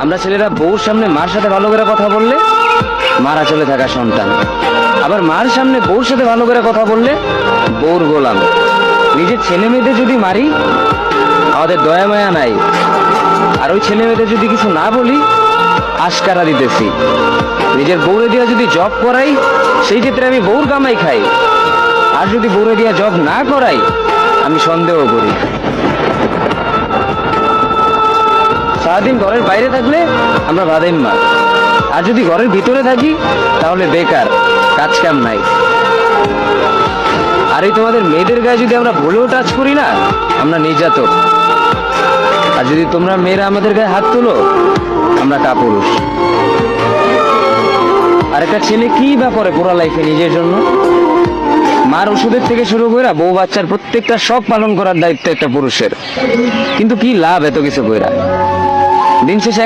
আমরা ছেলেরা বউর সামনে মার সাথে ভালো করে কথা বললে মারা চলে থাকা সন্তান। আবার মার সামনে বউর সাথে ভালো করে কথা বললে বউর গোলাম। নিজের ছেলে মেয়েদের যদি মারি, আমাদের দয়া মায়া নাই। আর ওই ছেলে মেয়েদের যদি কিছু না বলি, আশকারা দিতেছি। নিজের বউরে দিয়া যদি জব করাই, সেই ক্ষেত্রে আমি বউর কামাই খাই। আর যদি বউরে দিয়া জব না করাই, আমি সন্দেহ করি। সারাদিন ঘরের বাইরে থাকলে আমরা ভাদেন মা আর যদি ঘরের ভিতরে থাকি, তাহলে বেকার, কাজ কাম নাই। আর এই তোমাদের মেয়েদের গায়ে যদি আমরা ভুলেও টাচ করি না, আমরা নির্যাতক। আর যদি তোমরা মেয়েরা আমাদের গায়ে হাত তুলো, আমরা কাপুরুষ। আর একটা ছেলে কি বা করে পুরো লাইফে নিজের জন্য? মার ওষুধের থেকে শুরু করে বউ বাচ্চার প্রত্যেকটা সব পালন করার দায়িত্ব একটা পুরুষের। কিন্তু কি লাভ এত কিছু কইরা? দিন শেষে